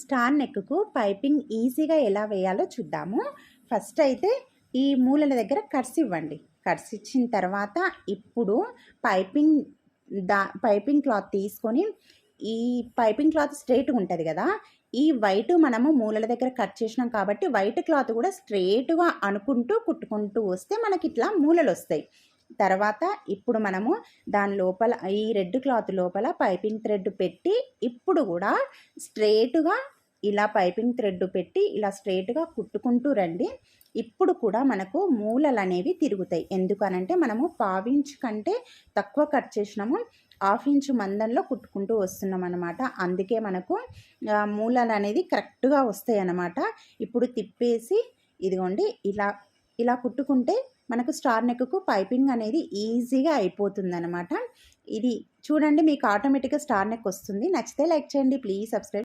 Star neck piping ఈజీగా ఎలా వేయాలో చూద్దాము. ఫస్ట్ అయితే ఈ మూలల దగ్గర కర్స్ ఇవ్వండి. కర్స్ ఇచ్చిన తర్వాత ఇప్పుడు పైపింగ్ దా పైపింగ్ క్లాత్ తీసుకొని ఈ పైపింగ్ క్లాత్ స్ట్రైట్గా ఉంటుంది కదా ఈ వైట్ మనము మూలల దగ్గర కట్ చేసినాం కాబట్టి వైట్ క్లాత్ కూడా స్ట్రైట్గా అనుకుంటూ కుట్టుకుంటూ వస్తే మనకి ఇట్లా మూలలు వస్తాయి. తర్వాత ఇప్పుడు మనము దాని లోపల ఈ రెడ్ క్లాత్ లోపల పైపింగ్ థ్రెడ్ పెట్టి ఇప్పుడు కూడా స్ట్రేట్గా ఇలా పైపింగ్ థ్రెడ్ పెట్టి ఇలా స్ట్రేట్గా కుట్టుకుంటూ రండి. ఇప్పుడు కూడా మనకు మూలలు అనేవి తిరుగుతాయి. ఎందుకనంటే మనము పావించ్ కంటే తక్కువ కట్ చేసినాము. హాఫ్ ఇంచ్ మందంలో కుట్టుకుంటూ వస్తున్నాం అనమాట అందుకే మనకు ఆ, మూలలు అనేది కరెక్ట్గా వస్తాయి అన్నమాట. ఇప్పుడు తిప్పేసి ఇదిగోండి ఇలా ఇలా కుట్టుకుంటే మనకు స్టార్ నెక్కు పైపింగ్ అనేది ఈజీగా అయిపోతుంది ఇది చూడండి మీకు ఆటోమేటిక్గా స్టార్ నెక్ వస్తుంది. నచ్చితే లైక్ చేయండి ప్లీజ్ సబ్స్క్రైబ్